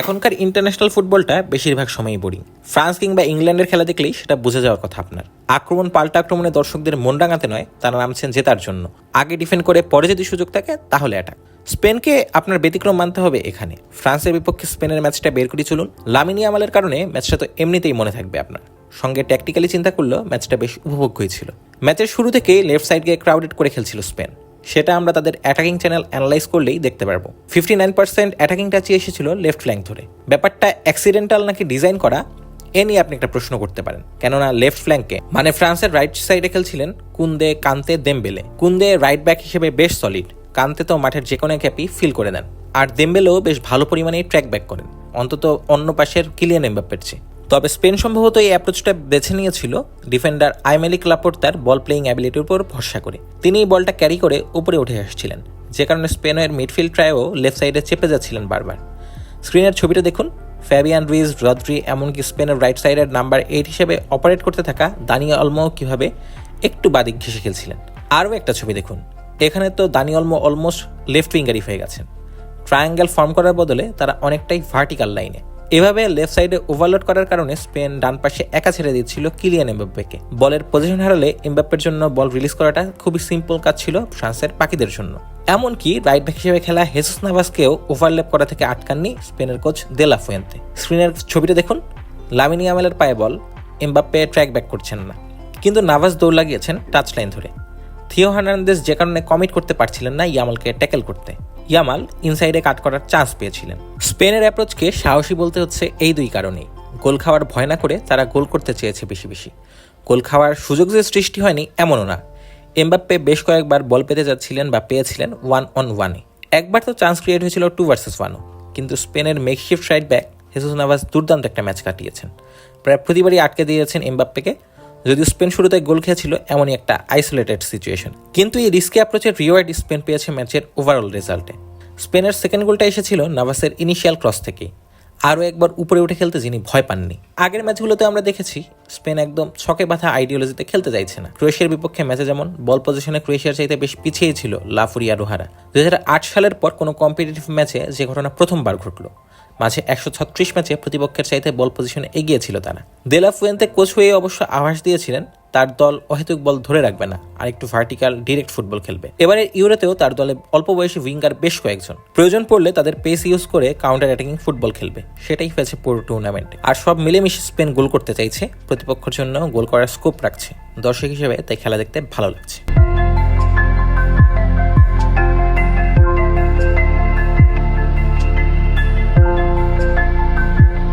এখনকার ইন্টারন্যাশনাল ফুটবলটা বেশিরভাগ সময়ই বোরিং ফ্রান্স কিংবা ইংল্যান্ডের খেলা দেখলেই সেটা বুঝে যাওয়ার কথা আপনার। আক্রমণ, পাল্টা আক্রমণে দর্শকদের মন রাঙাতে নয়, তারা নামছেন জেতার জন্য। আগে ডিফেন্ড করে পরে যদি সুযোগ থাকে, তাহলে অ্যাটাক স্পেনকে আপনার ব্যতিক্রম মানতে হবে এখানে। ফ্রান্সের বিপক্ষে স্পেনের ম্যাচটা বের করে চলুন। লামিনী আমালের কারণে ম্যাচটা তো এমনিতেই মনে থাকবে আপনার। সঙ্গে ট্যাকটিক্যালি চিন্তা করলেও ম্যাচটা বেশ উপভোগ্য হয়েছিল ম্যাচের শুরু থেকেই লেফট সাইডকে ক্রাউডেড করে খেলছিল স্পেন। সেটা আমরা তাদের অ্যাটাকিং চ্যানেল অ্যানালাইজ করলেই দেখতে পারব। ফিফটি নাইন পার্সেন্ট অ্যাটাকিং টাচই এসেছিল লেফট ফ্ল্যাঙ্ক ধরে। ব্যাপারটা অ্যাক্সিডেন্টাল নাকি ডিজাইন করা, এ নিয়ে আপনি একটা প্রশ্ন করতে পারেন। কেননা লেফট ফ্ল্যাঙ্কে মানে ফ্রান্সের রাইট সাইডে খেলছিলেন কুন্দে, কান্তে, দেমবেলে। কুন্দে রাইট ব্যাক হিসেবে বেশ সলিড কান্তে তো মাঠের যে কোনো ক্যাপই ফিল করে দেন আর দেমবেলেও বেশ ভালো পরিমাণেই ট্র্যাক ব্যাক করেন। অন্তত অন্য পাশের কিলিয়ান এমবাপ্পের চেয়ে। তবে স্পেন সম্ভবত এই অ্যাপ্রোচটা বেছে নিয়েছিল। ডিফেন্ডার আইমেলিক লাপোর্তার বল প্লেয়িং অ্যাবিলিটির উপর ভরসা করে। তিনি এই বলটা ক্যারি করে উপরে উঠে আসছিলেন। যে কারণে স্পেনের মিডফিল্ড ট্রায়ও লেফট সাইডে চেপে যাচ্ছিলেন বারবার। স্ক্রিনের ছবিটা দেখুন ফ্যাবিয়ান রুইজ রদ্রি এমনকি স্পেনের রাইট সাইডের নাম্বার এইট হিসেবে অপারেট করতে থাকা দানিয়া অলমো কীভাবে একটু বাদিক ঘেসে খেলছিলেন। আরও একটা ছবি দেখুন, এখানে তো দানি অলমো অলমোস্ট লেফট উইঙ্গারি হয়ে গেছেন। ট্রায়াঙ্গেল ফর্ম করার বদলে তারা অনেকটাই ভার্টিক্যাল লাইনে এভাবে লেফট সাইডে ওভারলোড করার কারণে স্পেন ডান পাশে একা ছেড়ে দিচ্ছিল কিলিয়ান এমবাপ্পেকে। বলের পজিশন হারালে এমবাপ্পের জন্য বল রিলিজ করাটা খুবই সিম্পল কাজ ছিল ফ্রান্সের পাখিদের জন্য। এমনকি রাইট ব্যাক হিসেবে খেলা হেসুস নাভাসকেও ওভারল্যাপ করা থেকে আটকাননি স্পেনের কোচ দেলা ফুয়েন্তে স্ক্রিনের ছবিটা দেখুন লামিনী আমেলের পায়ে বল এমবাপ্পে ট্র্যাক ব্যাক করছেন না। কিন্তু নাভাস দৌড় লাগিয়েছেন টাচ লাইন ধরে। থিও হার্নান্দেস যে কারণে কমিট করতে পারছিলেন না ইয়ামালকে ট্যাকেল করতে। ইয়ামাল ইনসাইডে কাট করার চান্স পেয়েছিলেন। স্পেনের অ্যাপ্রোচকে সাহসী বলতে হচ্ছে এই দুই কারণেই। গোল খাওয়ার ভয় না করে তারা গোল করতে চেয়েছে বেশি বেশি। গোল খাওয়ার সুযোগ যে সৃষ্টি হয়নি এমনও না। এমবাপ্পে বেশ কয়েকবার বল পেতে যাচ্ছিলেন বা পেয়েছিলেন ওয়ান অন ওয়ানে একবার তো চান্স ক্রিয়েট হয়েছিল টু ভার্সেস ওয়ানও কিন্তু স্পেনের makeshift right back Jesus Navas দুর্দান্ত একটা ম্যাচ কাটিয়েছেন। প্রায় প্রতিবারই আটকে দিয়েছেন এমবাপ্পেকে। যদিও স্পেন শুরুতে গোল খেয়েছিল, এমনই একটা আইসোলেটেড সিচুয়েশন কিন্তু এই রিস্কি অ্যাপ্রোচের রিওয়ার্ড স্পেন পেয়েছে ম্যাচের ওভারঅল রেজাল্টে স্পেনের সেকেন্ড গোলটা এসেছিল নাভাসের ইনিশিয়াল ক্রস থেকেই। আরও একবার উপরে উঠে খেলতে যিনি ভয় পাননি। আগের ম্যাচগুলোতে আমরা দেখেছি, স্পেন একদম ছকে বাঁধা আইডিওলজিতে খেলতে চাইছে না। ক্রোয়েশিয়ার বিপক্ষে ম্যাচে যেমন বল পজিশনে ক্রোয়েশিয়ার চাইতে বেশ পিছিয়ে ছিল লাফুরিয়া রোহারা। দুই হাজার আট সালের পর কোনো কম্পিটিটিভ ম্যাচে যে ঘটনা প্রথমবার ঘটলো। মাঝে একশো ছত্রিশ ম্যাচে প্রতিপক্ষের চাইতে বল পজিশনে এগিয়ে ছিল তারা। দেলা ফুয়েন্তে কোচ হয়ে অবশ্য আভাস দিয়েছিলেন, তার দল অহেতুক বল ধরে রাখবে না আর একটু ভার্টিক্যাল ডিরেক্ট ফুটবল খেলবে। এবারে ইউরোতেও তার দলে অল্প বয়সী উইঙ্গার বেশ কয়েকজন। প্রয়োজন পড়লে তাদের পেস ইউজ করে কাউন্টার অ্যাটাকিং ফুটবল খেলবে, সেটাই হয়েছে পুরো টুর্নামেন্টে আর সব মিলেমিশে স্পেন গোল করতে চাইছে, প্রতিপক্ষের জন্য গোল করার স্কোপ রাখছে। দর্শক হিসেবে তাই খেলা দেখতে ভালো লাগছে।